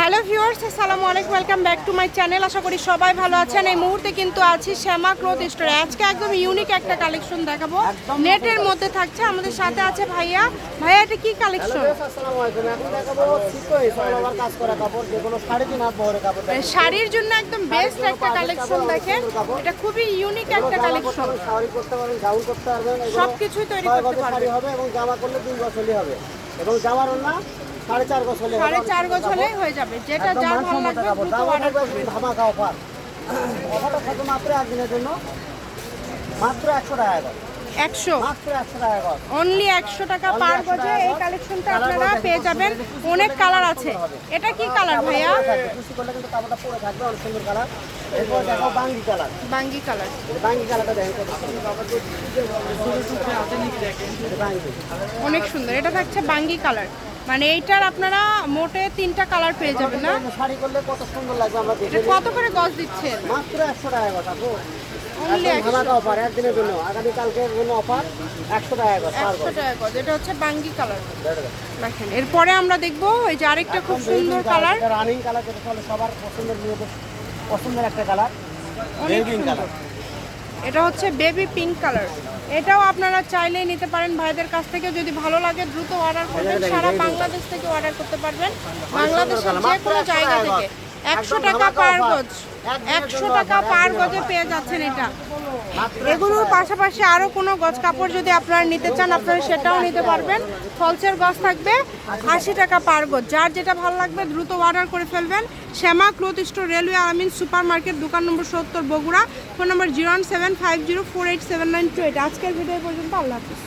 Hello viewers আসসালামু আলাইকুম welcome back to my channel আশা করি সবাই ভালো আছেন। এই মুহূর্তে কিন্তু আছি শ্যামা ক্লথ স্টোরে আজকে একদম ইউনিক একটা কালেকশন দেখাবো। নেটের মধ্যে থাকছে। আমাদের সাথে আছে ভাইয়া। ভাইয়া এটা কি কালেকশন শাড়ির জন্য একদম বেস্ট একটা কালেকশন দেখেন। এটা খুবই ইউনিক একটা কালেকশন শাড়ি করতে পারবেন গাউন করতে পারবেন এগুলো সবকিছুই তৈরি করতে পারবেন। এবং জামা করলে দুই হলেই হবে। এবং জামার ওনা সাড়ে চার গজ হলে সাড়ে চার গজ হলেই হয়ে যাবে যেটা যার ভালো লাগবে দ্রুত অর্ডার করবেন ধামাকা অফার অফারটা থাকবে মাত্র একদিনের জন্য। মাত্র একশো টাকা একশো। অনলি একশো টাকা পার 100 গজে এই কালেকশনটা আপনারা পেয়ে যাবেন। অনেক কালার আছে। এটা কি কালার ভাইয়া? বাঙ্গি কালার অনেক সুন্দর। এটা থাকছে বাঙ্গি কালার মানে এইটার আপনারা মোটে তিনটা কালার পেয়ে যাবেন না? শাড়ি করলে কত সুন্দর লাগবে আমরা এটা কত করে গজ দিচ্ছেন? মাত্র একশো টাকা একদম ধামাকা অফার একদিনের জন্য। আগামী জন্য অফার একশো টাকা একশো টাকা গজ এটা হচ্ছে বাঙ্গি কালার দেখেন এরপরে আমরা দেখব এই যে আরেকটা খুব সুন্দর কালার রানিং কালার যেটা সবার পছন্দের পছন্দের একটা কালার অনেক কালার এটা হচ্ছে বেবি পিঙ্ক কালার এটাও আপনারা চাইলেই নিতে পারেন। ভাইদের কাছ থেকে যদি ভালো লাগে দ্রুত অর্ডার করবেন। সারা বাংলাদেশ থেকে অর্ডার করতে পারবেন। বাংলাদেশের যে কোনো জায়গা থেকে। একশো টাকা পার গজ। একশো টাকা পার গজে পেয়ে যাচ্ছেন এটা। এগুলোর পাশাপাশি আরও কোনো গজ কাপড় যদি আপনারা নিতে চান আপনারা সেটাও নিতে পারবেন। ফলসের গজ থাকবে আশি টাকা পার গজ। যার যেটা ভালো লাগবে দ্রুত অর্ডার করে ফেলবেন। Shyama cloth store railway Amin super market দোকান নম্বর সত্তর বগুড়া। ফোন নম্বর zero one seven five zero four eight seven nine two eight. আজকের ভিডিও পর্যন্ত আল্লাহ হাফিজ।